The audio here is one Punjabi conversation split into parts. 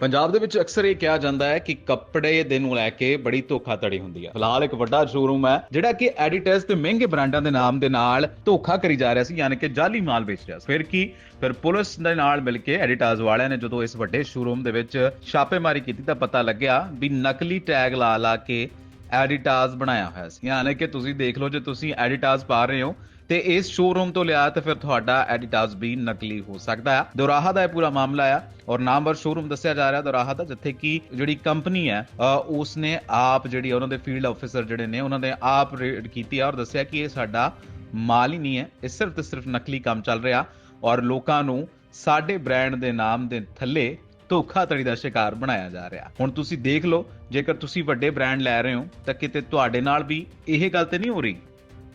ਪੰਜਾਬ ਦੇ ਵਿੱਚ ਅਕਸਰ ਇਹ ਕਿਹਾ ਜਾਂਦਾ ਹੈ ਕਿ ਕੱਪੜੇ ਦੇ ਨੂੰ ਲੈ ਕੇ ਬੜੀ ਧੋਖਾਧੜੀ ਹੁੰਦੀ ਹੈ। ਫਿਲਹਾਲ ਇੱਕ ਵੱਡਾ ਸ਼ੋਰੂਮ ਹੈ, ਜਿਹੜਾ ਕਿ ਐਡੀਟਸ ਤੇ ਮਹਿੰਗੇ ਬ੍ਰਾਂਡਾਂ ਦੇ ਨਾਮ ਦੇ ਨਾਲ ਧੋਖਾ ਕਰੀ ਜਾ ਰਿਹਾ ਸੀ, ਯਾਨੀ ਕਿ ਜਾਲੀ ਮਾਲ ਵੇਚ ਰਿਹਾ ਸੀ। ਫਿਰ ਕੀ? ਫਿਰ ਪੁਲਿਸ ਦੇ ਨਾਲ ਮਿਲ ਕੇ ਐਡੀਟਾਸ ਵਾਲਿਆਂ ਨੇ ਜਦੋਂ ਇਸ ਵੱਡੇ ਸ਼ੋਰੂਮ ਦੇ ਵਿੱਚ ਛਾਪੇਮਾਰੀ ਕੀਤੀ ਤਾਂ ਪਤਾ ਲੱਗਿਆ ਵੀ ਨਕਲੀ ਟੈਗ ਲਾ ਲਾ ਕੇ ਐਡੀਟਾਸ ਬਣਾਇਆ ਹੋਇਆ ਸੀ। ਯਾਨੀ ਕਿ ਤੁਸੀਂ ਦੇਖ ਲਓ, ਜੇ ਤੁਸੀਂ ਐਡੀਟਾਸ ਪਾ ਰਹੇ ਹੋ ਤੇ ਇਸ ਸ਼ੋਰੂਮ ਤੋਂ ਲਿਆ ਤੇ ਫਿਰ ਤੁਹਾਡਾ ਐਡੀਟਾਸ ਵੀ ਨਕਲੀ ਹੋ ਸਕਦਾ ਹੈ ਦੁਰਾਹਾ ਦਾ ਇਹ ਪੂਰਾ ਮਾਮਲਾ ਆ ਔਰ ਨਾਮਵਰ ਸ਼ੋਰੂਮ ਦੱਸਿਆ ਜਾ ਰਿਹਾ ਦੋਰਾਹਾ ਦਾ ਜਿੱਥੇ ਕਿ ਜਿਹੜੀ ਕੰਪਨੀ ਹੈ ਅ, ਉਸਨੇ ਆਪ ਜਿਹੜੀ ਉਹਨਾਂ ਦੇ ਫੀਲਡ ਆਫੀਸਰ ਜਿਹੜੇ ਨੇ ਉਹਨਾਂ ਨੇ ਆਪ ਰੇਡ ਕੀਤੀ ਆ ਔਰ ਦੱਸਿਆ ਕਿ ਇਹ ਸਾਡਾ ਮਾਲ ਹੀ ਨਹੀਂ ਹੈ। ਇਹ ਸਿਰਫ ਤੇ ਸਿਰਫ ਨਕਲੀ ਕੰਮ ਚੱਲ ਰਿਹਾ ਔਰ ਲੋਕਾਂ ਨੂੰ ਸਾਡੇ ਬ੍ਰਾਂਡ ਦੇ ਨਾਮ ਦੇ ਥੱਲੇ ਧੋਖਾਧੜੀ ਦਾ ਸ਼ਿਕਾਰ ਬਣਾਇਆ ਜਾ ਰਿਹਾ। ਹੁਣ ਤੁਸੀਂ ਦੇਖ ਲਓ ਜੇਕਰ ਤੁਸੀਂ ਵੱਡੇ ਬ੍ਰਾਂਡ ਲੈ ਰਹੇ ਹੋ ਤਾਂ ਕਿਤੇ ਤੁਹਾਡੇ ਨਾਲ ਵੀ ਇਹ ਗੱਲ ਤੇ ਨਹੀਂ ਹੋ ਰਹੀ?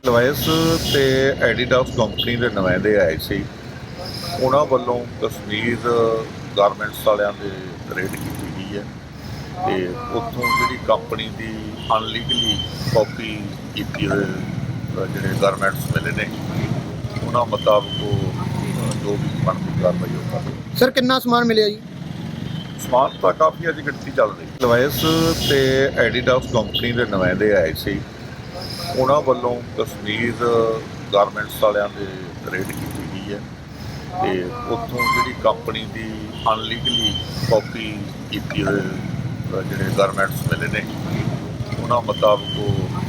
ਲਵਾਇਸ ਤੇ ਐਡੀਡਾਸ ਕੰਪਨੀ ਦੇ ਨੁਮਾਇੰਦੇ ਆਏ ਸੀ। ਉਹਨਾਂ ਵੱਲੋਂ ਕਸ਼ਮੀਰ ਗਾਰਮੈਂਟਸ ਵਾਲਿਆਂ ਦੇ ਰੇਡ ਕੀਤੀ ਗਈ ਹੈ ਤੇ ਉੱਥੋਂ ਜਿਹੜੀ ਕੰਪਨੀ ਦੀ ਅਨਲੀਗਲੀ ਕਾਪੀ ਕੀਤੀ ਹੋਏ ਜਿਹੜੇ ਗਾਰਮੈਂਟਸ ਮਿਲੇ ਨੇ ਉਹਨਾਂ ਮੁਤਾਬਕ ਉਹ ਜੋ ਵੀ ਬਣਦੀ ਕਾਰਵਾਈ ਉਹ ਕਰਦੇ ਸਰ ਕਿੰਨਾ ਸਮਾਨ ਮਿਲਿਆ ਜੀ? ਸਮਾਨ ਤਾਂ ਕਾਫੀ ਅੱਜ ਗਿਣਤੀ ਚੱਲ ਰਹੀ ਲਵਾਇਸ ਤੇ ਐਡੀਡਾਸ ਕੰਪਨੀ ਦੇ ਨੁਮਾਇੰਦੇ ਆਏ ਸੀ। ਉਹਨਾਂ ਵੱਲੋਂ ਕਸ਼ਮੀਰ ਗਾਰਮੈਂਟਸ ਵਾਲਿਆਂ ਦੇ ਰੇਡ ਕੀਤੀ ਗਈ ਹੈ ਤੇ ਉੱਥੋਂ ਜਿਹੜੀ ਕੰਪਨੀ ਦੀ ਅਨਲੀਗਲੀ ਕਾਪੀ ਕੀਤੀ ਹੋਏ ਜਿਹੜੇ ਗਾਰਮੈਂਟਸ ਮਿਲੇ ਨੇ ਉਹਨਾਂ ਮੁਤਾਬਕ ਉਹ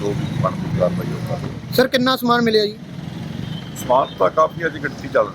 ਜੋ ਵੀ ਬਣਦੀ ਕਾਰਵਾਈ ਉਹ ਕਰਦੇ ਸਰ ਕਿੰਨਾ ਸਮਾਨ ਮਿਲਿਆ ਜੀ? ਸਮਾਨ ਤਾਂ ਕਾਫੀ ਅੱਜ ਗਿਣਤੀ ਚੱਲ ਰਹੀ।